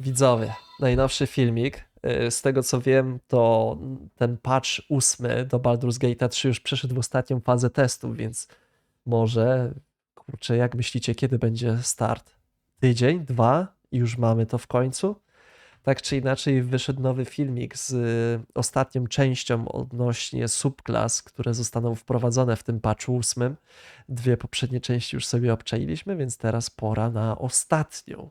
Widzowie, najnowszy filmik. Y, Z tego co wiem, to ten patch ósmy do Baldur's Gate 3 już przeszedł ostatnią fazę testów, więc może, kurczę, jak myślicie, kiedy będzie start? Tydzień, dwa już mamy to w końcu? Tak czy inaczej, wyszedł nowy filmik z y, ostatnią częścią odnośnie subklas, które zostaną wprowadzone w tym patchu ósmym. Dwie poprzednie części już sobie obczailiśmy, więc teraz pora na ostatnią.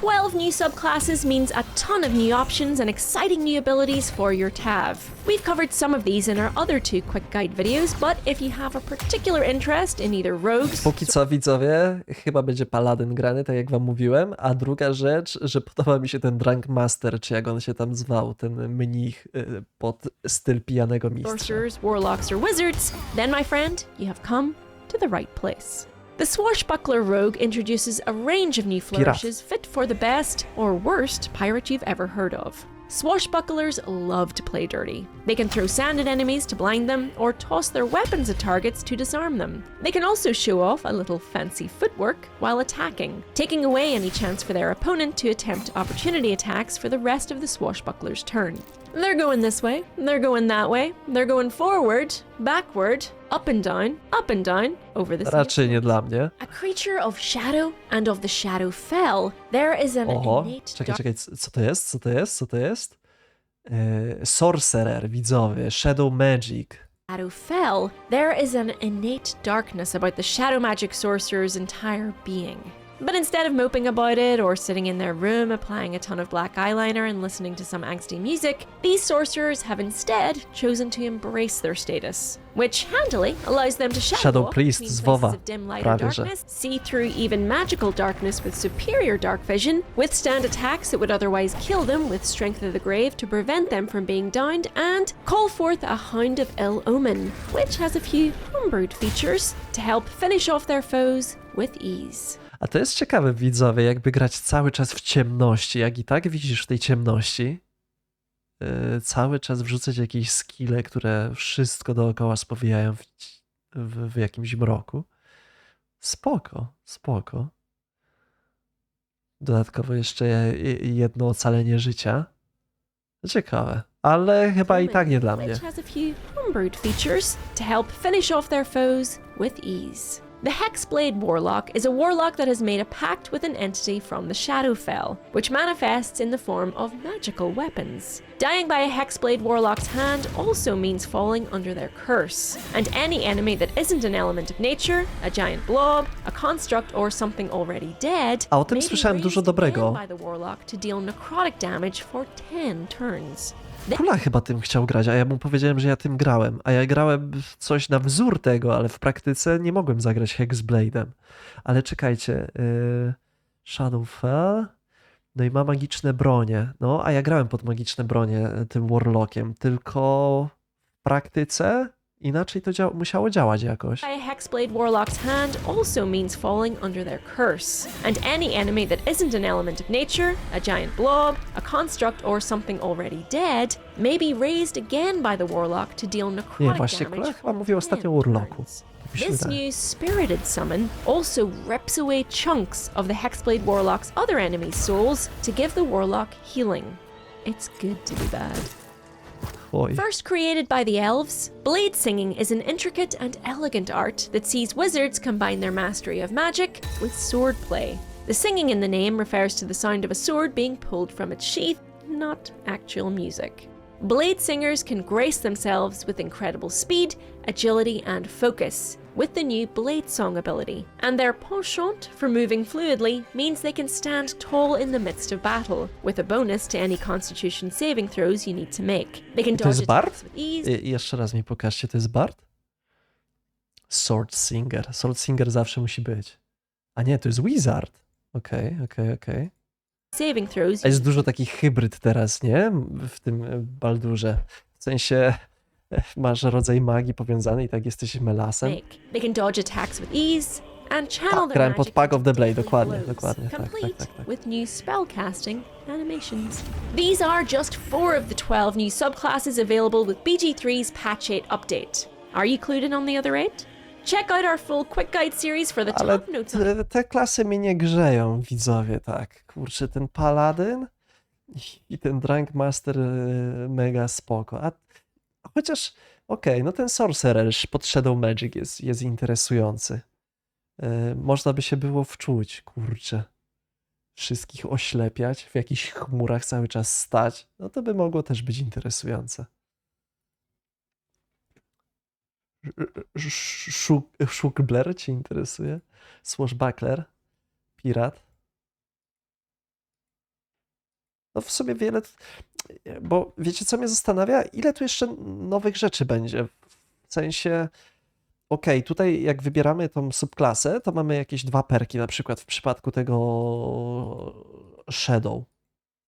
Twelve new subclasses means a ton of new options and exciting new abilities for your TAV. We've covered some of these in our other two quick guide videos, but if you have a particular interest in either rogues, Póki co widzowie, chyba będzie Paladin grany, tak jak wam mówiłem, a druga rzecz, że podoba mi się ten Drunk Master, czy jak on się tam zwał, ten mnich y, pod styl pijanego mistrza. sorcerers, warlocks, or wizards, then, my friend, you have come to the right place. The Swashbuckler Rogue introduces a range of new flourishes fit for the best or worst pirate you've ever heard of. Swashbucklers love to play dirty. They can throw sand at enemies to blind them, or toss their weapons at targets to disarm them. They can also show off a little fancy footwork while attacking, taking away any chance for their opponent to attempt opportunity attacks for the rest of the Swashbuckler's turn. They're going this way, they're going that way, they're going forward, backward, up and down, up and down, over the Raczej nie dla mnie. A creature of shadow and of the shadow fell. There is an Oho, innate czekaj, czekaj, c- co to jest? Co to jest? Co to jest? E, sorcerer, widzowie, Shadow Magic. shadow fell. There is an innate darkness about the shadow magic sorcerer's entire being. But instead of moping about it or sitting in their room applying a ton of black eyeliner and listening to some angsty music, these sorcerers have instead chosen to embrace their status, which handily allows them to shadow, Shadow Priest z WoWa, dim light prawie że. darkness, see through even magical darkness with superior dark vision, withstand attacks that would otherwise kill them with strength of the grave to prevent them from being downed, and call forth a Hound of Ill Omen, which has a few homebrewed features to help finish off their foes with ease. A to jest ciekawe, widzowie, jakby grać cały czas w ciemności. Jak i tak widzisz w tej ciemności, yy, cały czas wrzucać jakieś skille, które wszystko dookoła spowijają w, w, w jakimś mroku. Spoko, spoko. Dodatkowo jeszcze je- jedno ocalenie życia. Ciekawe, ale chyba i tak nie dla mnie. Which has a few homebrewed features to help finish off their foes with ease. The Hexblade Warlock is a warlock that has made a pact with an entity from the Shadowfell, which manifests in the form of magical weapons. Dying by a Hexblade Warlock's hand also means falling under their curse, and any enemy that isn't an element of nature, a giant blob, a construct, or something already dead, A o tym may be słyszałem dużo raised dobrego. again by the warlock to deal necrotic damage for 10 turns. Kula chyba tym chciał grać, a ja mu powiedziałem, że ja tym grałem. A ja grałem coś na wzór tego, ale w praktyce nie mogłem zagrać Hexblade'em. Ale czekajcie, yy, Shadowfell, no i ma magiczne bronie. No, a ja grałem pod magiczne bronie y, tym Warlockiem, tylko w praktyce inaczej to dzia- musiało działać jakoś. by a Hexblade Warlock's hand also means falling under their curse, and any enemy that isn't an element of nature, a giant blob, a construct, or something already dead, may be raised again by the Warlock to deal necrotic Nie, właśnie damage Kula chyba mówił ostatnio o 10 Urloku. Tak mi się This wydaje. new spirited summon also rips away chunks of the Hexblade Warlock's other enemies' souls to give the Warlock healing. It's good to be bad. First created by the elves, blade singing is an intricate and elegant art that sees wizards combine their mastery of magic with swordplay. The singing in the name refers to the sound of a sword being pulled from its sheath, not actual music. Blade singers can grace themselves with incredible speed, agility, and focus with the new Blade Song ability, and their penchant for moving fluidly means they can stand tall in the midst of battle, with a bonus to any constitution saving throws you need to make. They can To dodge jest attacks with ease, I, jeszcze raz mi pokażcie, to jest Bard? Sword Singer. Sword Singer zawsze musi być. A nie, to jest Wizard. Okej, okej, okej. saving throws A jest dużo takich hybryd teraz, nie? W tym Baldurze. W sensie masz rodzaj magii powiązany i tak jesteś melasem. They can dodge attacks with ease and channel Tak, grałem pod Pack of the Blade, dokładnie, dokładnie, tak, tak, tak, tak. with new spellcasting animations. These are just four of the 12 new subclasses available with BG3's Patch 8 update. Are you clued in on the other eight? Check out our full quick guide series for the Ale top notes te, te klasy mnie nie grzeją, widzowie, tak. Kurczę, ten Paladyn i ten Drunk Master y, mega spoko. A chociaż, okej, no ten Sorcerer pod Shadow Magic jest, jest interesujący. Y, Można by się było wczuć, kurczę. Wszystkich oślepiać, w jakichś chmurach cały czas stać. No to by mogło też być interesujące. Szuk- Szukbler cię interesuje? Swashbuckler? Pirat? No w sumie wiele, bo wiecie co mnie zastanawia? Ile tu jeszcze nowych rzeczy będzie? W sensie, okej, tutaj jak wybieramy tą subklasę, to mamy jakieś dwa perki, na przykład w przypadku tego Shadow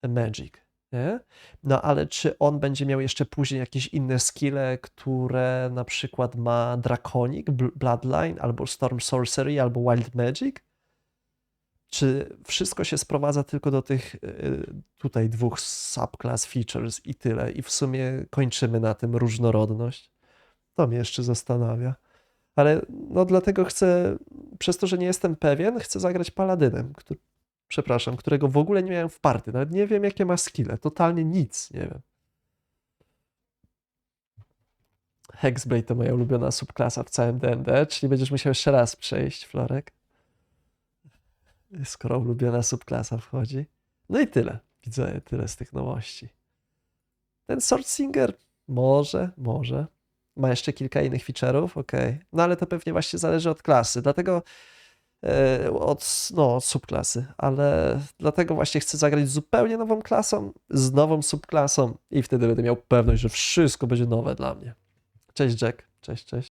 Magic, nie? No ale czy on będzie miał jeszcze później jakieś inne skille, które na przykład ma Draconic, Bl- Bloodline, albo Storm Sorcery, albo Wild Magic? Czy wszystko się sprowadza tylko do tych y, tutaj dwóch subclass features i tyle? I w sumie kończymy na tym różnorodność? To mnie jeszcze zastanawia. Ale no dlatego chcę, przez to, że nie jestem pewien, chcę zagrać Paladynem, który, przepraszam, którego w ogóle nie miałem w party. Nawet nie wiem, jakie ma skille. Totalnie nic, nie wiem. Hexblade to moja ulubiona subklasa w całym D&D, czyli będziesz musiał jeszcze raz przejść, Florek. Skoro ulubiona subklasa wchodzi. No i tyle. Widzę tyle z tych nowości. Ten Sword Singer może, może. Ma jeszcze kilka innych feature'ów, okej. No ale to pewnie właśnie zależy od klasy, dlatego e, od, no, od subklasy, ale dlatego właśnie chcę zagrać zupełnie nową klasą, z nową subklasą i wtedy będę miał pewność, że wszystko będzie nowe dla mnie. Cześć Jack, cześć, cześć.